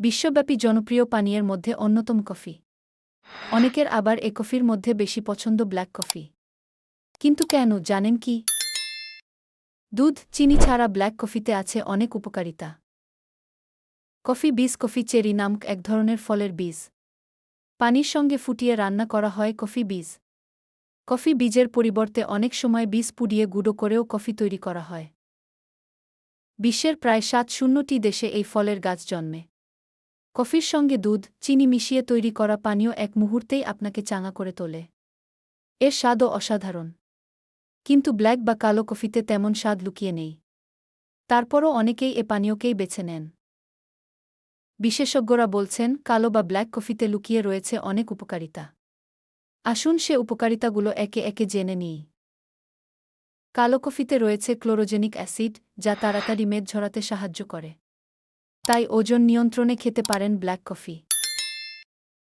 বিশ্বব্যাপী জনপ্রিয় পানীয়ের মধ্যে অন্যতম কফি। অনেকের আবার এ কফির মধ্যে বেশি পছন্দ ব্ল্যাক কফি। কিন্তু কেন, জানেন কি? দুধ, চিনি ছাড়া ব্ল্যাক কফিতে আছে অনেক উপকারিতা। কফি বীজ কফি চেরি নামক এক ধরনের ফলের বীজ। পানির সঙ্গে ফুটিয়ে রান্না করা হয় কফি বীজ। কফি বীজের পরিবর্তে অনেক সময় বীজ পুড়িয়ে গুঁড়ো করেও কফি তৈরি করা হয়। বিশ্বের প্রায় সাত শূন্যটি দেশে এই ফলের গাছ জন্মে। কফির সঙ্গে দুধ, চিনি মিশিয়ে তৈরি করা পানীয় এক মুহূর্তেই আপনাকে চাঙা করে তোলে। এর স্বাদও অসাধারণ। কিন্তু ব্ল্যাক বা কালো কফিতে তেমন স্বাদ লুকিয়ে নেই। তারপরও অনেকেই এ পানীয়কেই বেছে নেন। বিশেষজ্ঞরা বলছেন, কালো বা ব্ল্যাক কফিতে লুকিয়ে রয়েছে অনেক উপকারিতা। আসুন সে উপকারিতাগুলো একে একে জেনে নিই। কালো কফিতে রয়েছে ক্লোরোজেনিক অ্যাসিড, যা তাড়াতাড়ি মেদ ঝরাতে সাহায্য করে। তাই ওজন নিয়ন্ত্রণে খেতে পারেন ব্ল্যাক কফি।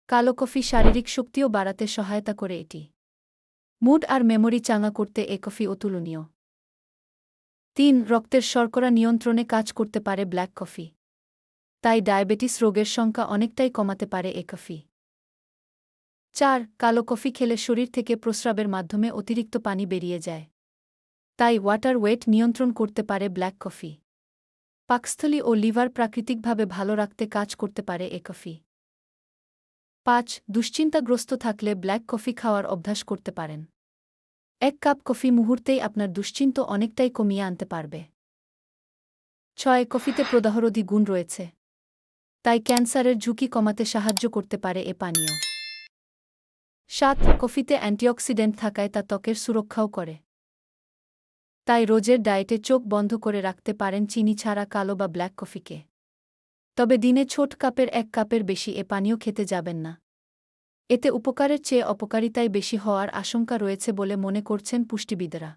কালো কফি শারীরিক শক্তিও বাড়াতে সহায়তা করে এটি। মুড আর মেমোরি চাঙা করতে এ কফি অতুলনীয়। তিন, রক্তের শর্করা নিয়ন্ত্রণে কাজ করতে পারে ব্ল্যাক কফি। তাই ডায়াবেটিস রোগের সংখ্যা অনেকটাই কমাতে পারে এ কফি। চার, কালো কফি খেলে শরীর থেকে প্রস্রাবের মাধ্যমে অতিরিক্ত পানি বেরিয়ে যায়। তাই ওয়াটার ওয়েট নিয়ন্ত্রণ করতে পারে ব্ল্যাক কফি। পাকস্থলী ও লিভার প্রাকৃতিকভাবে ভালো রাখতে কাজ করতে পারে এ কফি। পাঁচ, দুশ্চিন্তাগ্রস্ত থাকলে ব্ল্যাক কফি খাওয়ার অভ্যাস করতে পারেন। এক কাপ কফি মুহূর্তেই আপনার দুশ্চিন্ত অনেকটাই কমিয়ে আনতে পারবে। ছয়, কফিতে প্রদাহরোধী গুণ রয়েছে। তাই ক্যান্সারের ঝুঁকি কমাতে সাহায্য করতে পারে এ পানীয়। সাত, কফিতে অ্যান্টিঅক্সিডেন্ট থাকায় তা ত্বকের সুরক্ষাও করে। তাই রোজের ডায়েটে চোখ বন্ধ করে রাখতে পারেন চিনি ছাড়া কালো বা ব্ল্যাক কফিকে। তবে দিনে ছোট কাপের এক কাপের বেশি এ পানীয় খেতে যাবেন না। এতে উপকারের চেয়ে অপকারিতাই বেশি হওয়ার আশঙ্কা রয়েছে বলে মনে করছেন পুষ্টিবিদরা।